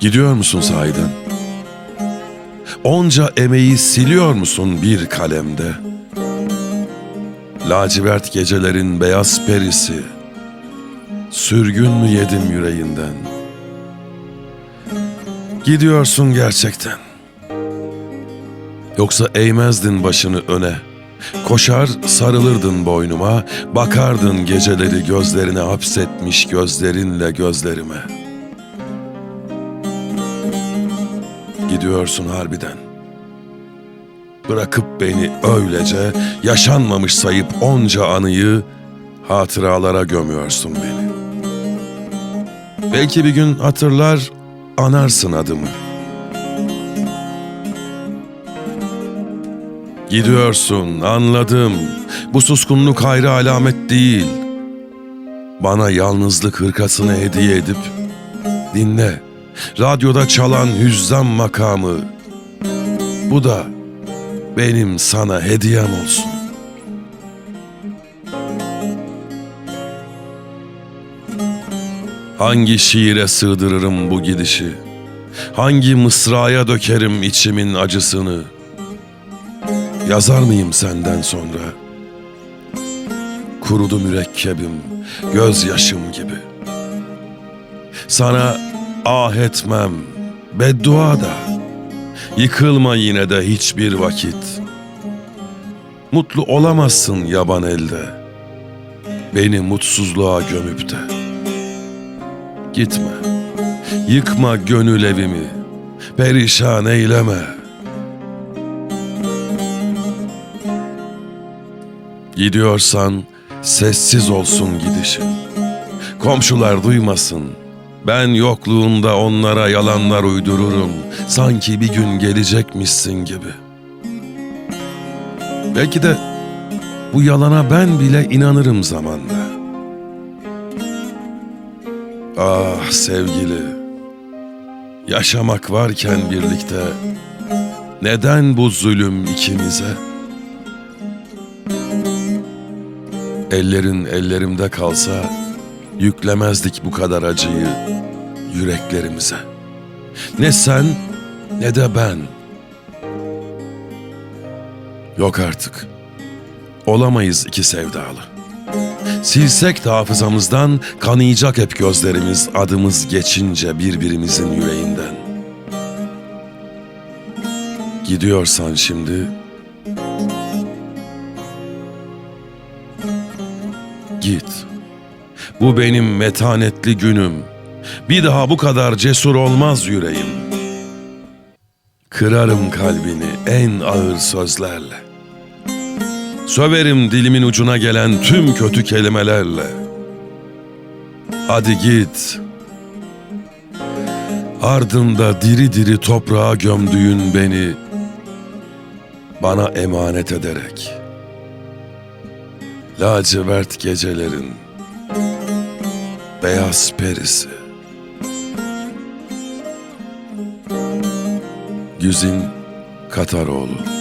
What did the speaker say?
Gidiyor musun sahiden? Onca emeği siliyor musun bir kalemde? Lacivert gecelerin beyaz perisi, sürgün mü yedim yüreğinden? Gidiyorsun gerçekten. Yoksa eğmezdin başını öne. Koşar sarılırdın boynuma, bakardın geceleri gözlerine hapsetmiş gözlerinle gözlerime. Gidiyorsun harbiden. Bırakıp beni öylece yaşanmamış sayıp onca anıyı hatıralara gömüyorsun beni. Belki bir gün hatırlar, anarsın adımı. Gidiyorsun, anladım. Bu suskunluk hayra alamet değil. Bana yalnızlık hırkasını hediye edip dinle. Radyoda çalan hüzzam makamı. Bu da benim sana hediyem olsun. Hangi şiire sığdırırım bu gidişi? Hangi mısraya dökerim içimin acısını? Yazar mıyım senden sonra? Kurudu mürekkebim, gözyaşım gibi. Sana ah etmem, beddua da. Yıkılma yine de hiçbir vakit. Mutlu olamazsın yaban elde. Beni mutsuzluğa gömüp de. Gitme, yıkma gönül evimi, perişan eyleme.'' Gidiyorsan sessiz olsun gidişin. Komşular duymasın. Ben yokluğunda onlara yalanlar uydururum. Sanki bir gün gelecekmişsin gibi. Belki de bu yalana ben bile inanırım zamanla. Ah sevgili, yaşamak varken birlikte neden bu zulüm ikimize? Ellerin ellerimde kalsa yüklemezdik bu kadar acıyı yüreklerimize. Ne sen ne de ben. Yok artık. Olamayız iki sevdalı. Silsek de hafızamızdan kanayacak hep gözlerimiz adımız geçince birbirimizin yüreğinden. Gidiyorsan şimdi Git. Bu benim metanetli günüm. Bir daha bu kadar cesur olmaz yüreğim. Kırarım kalbini en ağır sözlerle. Söverim dilimin ucuna gelen tüm kötü kelimelerle. Hadi git. Ardında diri diri toprağa gömdüğün beni bana emanet ederek.'' lacivert gecelerin beyaz perisi. Güzin Kataroğlu